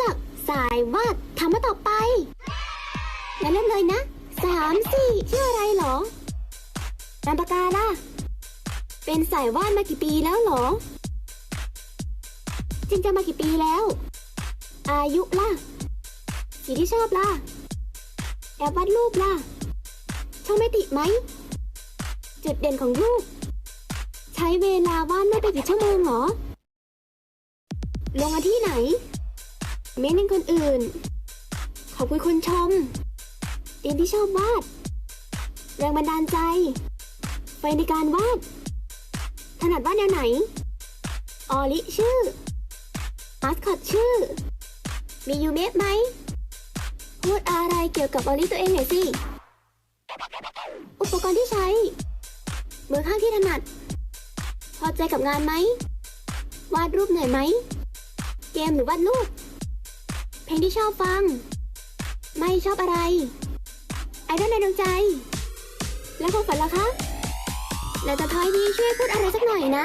จักสายวาดทำมาต่อไปแล้วเริ่มเลยนะสามสี่ชื่ออะไรหรอนามปากกาล่ะ เป็นสายวาดมากี่ปีแล้วหรอจริงจะมากี่ปีแล้ว อายุล่ะสีที่ชอบล่ะแอบวาดรูปล่ะชองไม่ติไหม จุดเด่นของรูป ใช้เวลาวาดไม่ไปกี่ชั่วโมงหรอ ลงมาที่ไหน เม้นต์คนอื่น ขอบคุณคนชมเตียนที่ชอบวาด แรงบันดาลใจ ไฟในการวาด ถนัดวาดแนวไหน ออลิชื่อ มาสคอตชื่อ มียูเมะไหม พูดอะไรเกี่ยวกับออลิตัวเองหน่อยสิ อุปกรณ์ที่ใช้ มือข้างที่ถนัด พอใจกับงานไหม วาดรูปเหนื่อยไหม เกมหรือวาดรูป เพลงที่ชอบฟัง ไม่ชอบอะไร ไอดอลในดวงใจ แล้วความฝันล่ะคะแล้วจะทอยดีช่วยพูดอะไรสักหน่อยนะ